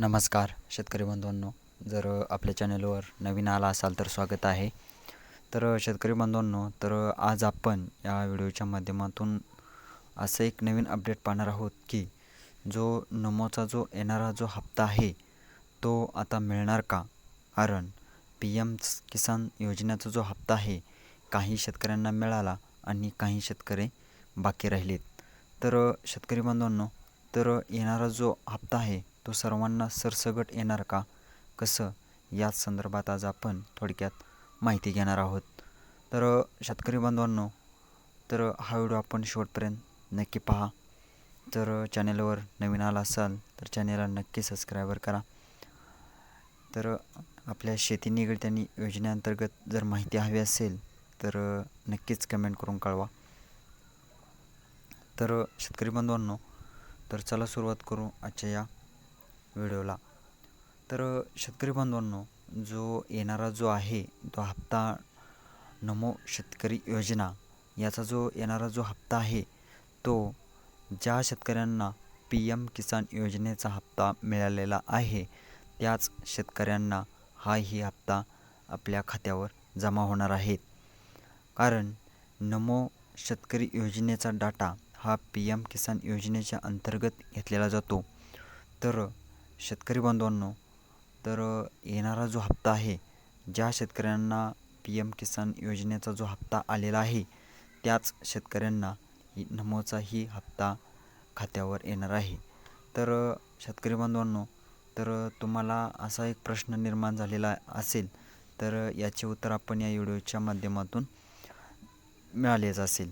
नमस्कार शेतकरी बंधूंनो. जर आपल्या चॅनलवर नवीन आला असाल तर स्वागत आहे. तर शेतकरी बंधूंनो तर आज आपण या व्हिडिओच्या माध्यमातून असं एक नवीन अपडेट पाहणार आहोत की जो नमोचा जो येणारा जो हप्ता आहे तो आता मिळणार का? कारण पी एम किसान योजनेचा जो हप्ता आहे काही शेतकऱ्यांना मिळाला आणि काही शेतकरी बाकी राहिलेत. तर शेतकरी बांधवांनो तर येणारा जो हप्ता आहे तो सर्वांना सरसगट येणार का? कसं? याच संदर्भात आज आपण थोडक्यात माहिती घेणार आहोत. तर शेतकरी बांधवांनो तर हा व्हिडिओ आपण शेवटपर्यंत नक्की पहा. तर चॅनेलवर नवीन आला असाल तर चॅनेलला नक्की सबस्क्रायबर करा. तर आपल्या शेती निगडीत आणि योजनेअंतर्गत जर माहिती हवी असेल तर नक्कीच कमेंट करून कळवा. तर शेतकरी बांधवांनो तर चला सुरुवात करू आजच्या या व्हिडिओला तर शेतकरी बांधवांनो जो येणारा जो आहे तो हप्ता नमो शेतकरी योजना याचा जो येणारा जो हप्ता आहे तो ज्या शेतकऱ्यांना पी एम किसान योजनेचा हप्ता मिळालेला आहे त्याच शेतकऱ्यांना हाही हप्ता आपल्या खात्यावर जमा होणार आहेत कारण नमो शेतकरी योजनेचा डाटा हा पी एम किसान योजनेच्या अंतर्गत घेतलेला जातो. तर शेतकरी बांधवांनो तर येणारा जो हप्ता आहे ज्या शेतकऱ्यांना पी एम किसान योजनेचा जो हप्ता आलेला आहे त्याच शेतकऱ्यांना नमोचाही हप्ता खात्यावर येणार आहे. तर शेतकरी बांधवांनो तर तुम्हाला असा एक प्रश्न निर्माण झालेला असेल तर याचे उत्तर आपण या व्हिडिओच्या माध्यमातून मिळालेच असेल.